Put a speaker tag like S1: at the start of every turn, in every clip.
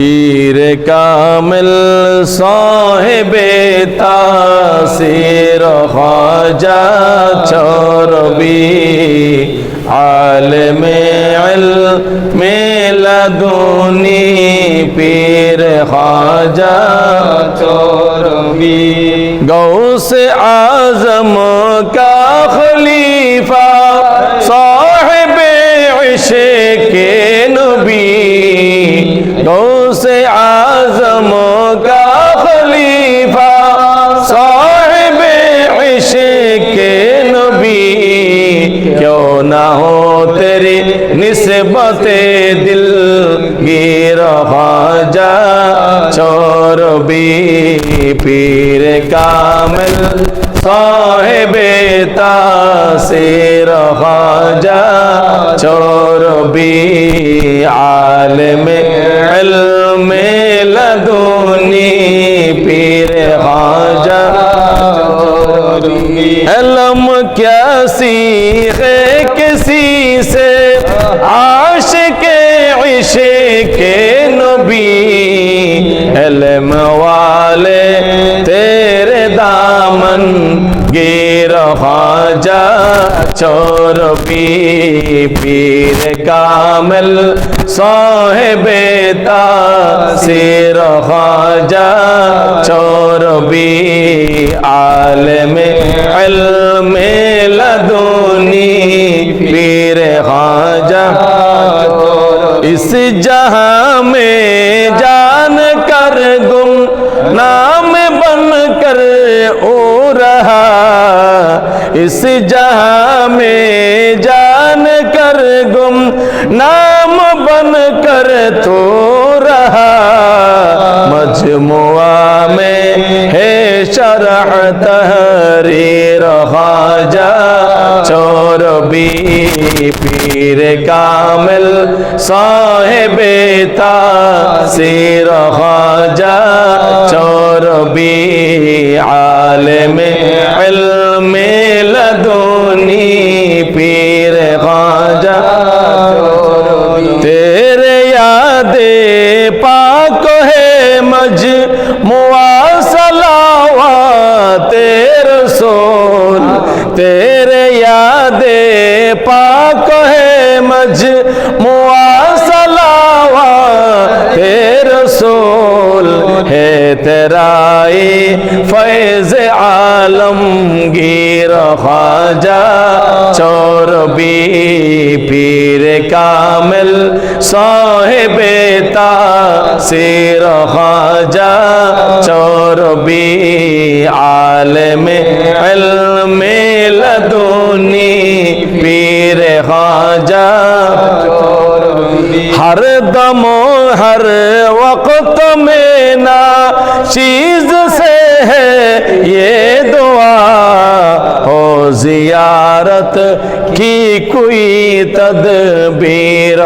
S1: পীর কামল সাহেবে তাসির খাজা চরবি আলমে মে লাদুনি পীর খাজা চরবি। গৌস আজম سے آزم کا خلیفہ صاحب عشق نبی کیوں نہ ہو تیری نسبت دل گیر جا چور بھی پیر کامل صاحب تاثیر خواجہ چور بھی عالم আশিকে, ঐশিকে নবী, এলম ওয়ালে তেরে দামন গির হাজা চোর পীর কামল সাহেবে তা সির হাজা চোর আলমে আলমে লদুনি পীর হাজা اس جہاں میں جان کر گم، نام بن کر او رہا۔ اس جہاں میں جان کر گم، نام بن کر تو رہا۔ مجموعہ میں ہے شرح تحریر خواجہ۔ शरह तहरीर खाजा चोर बी पीर कामिल साहेबे तासीर खाजा चोर बी आलम इल्म लदुनी पीर खाजा तेरे यादे पाक है मज یاد پاک ہے مج مواصلہ رسول ہے تیرائی فیض عالم گیر خواجہ چوربی پیر کامل، صاحب تا سیر خواجہ چوربی غم ہر وقت میں نا چیز سے ہے یہ دعا ہو زیارت کی کوئی تدبیر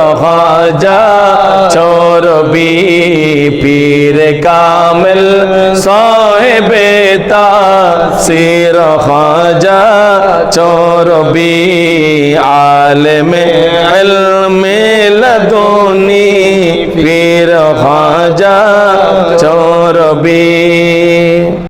S1: جا چور بھی پیر کامل صاحب تاثیر خواجہ چور بھی عالم علم لدونی হবে।